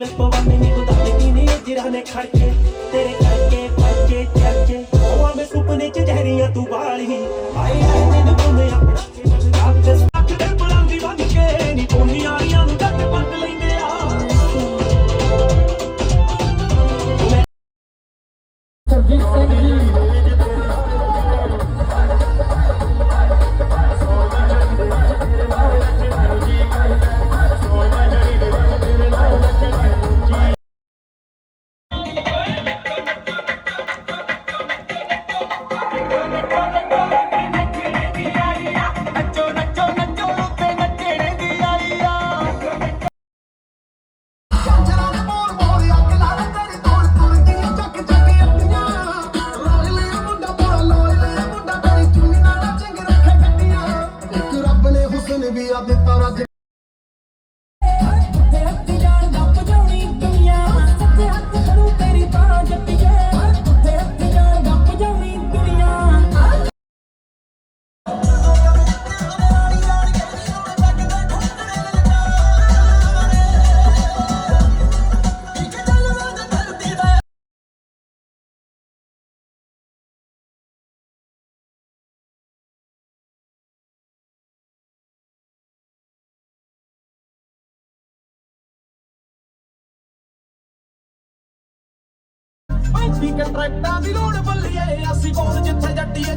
ਪਵਾਨੇ ਨੇ ਉਡਾ ਦਿੱਤੀ ਨੇ ਜਿਰਾਨੇ ਖੜਕੇ ਤੇਰੇ ਕਰਕੇ ਕਰਕੇ ਕਰਕੇ ਹੋਆ ਮੈਂ ਸੁਪਨੇ ਚ ਜਹਰੀਆਂ ਤੂੰ ਵਾਲੀ ਆਏ ਆਏ ਨੇ ਨਪੁੰਨੇ ਆਪਣਾ ਆਪ ਤੇ ਸੱਕ ਤੇ ਪਲੰਦੀ ਬਣ ਕੇ ਨੀ ਤੂੰ ਯਾਰੀਆਂ ਨੂੰ ਕੱਟ ਪੰਗ ਲੈਂਦੇ ਆ ਸਰਜੀਤ ਸਿੰਘ ਜੀ বিয়াদে তারা ਵੀ ਕੰਟਰੈਕਟਾਂ ਦੀ ਲੋੜ ਬੱਲੀਏ। ਅਸੀਂ ਕੋਲ ਜਿੱਥੇ ਜੱਟੀਏ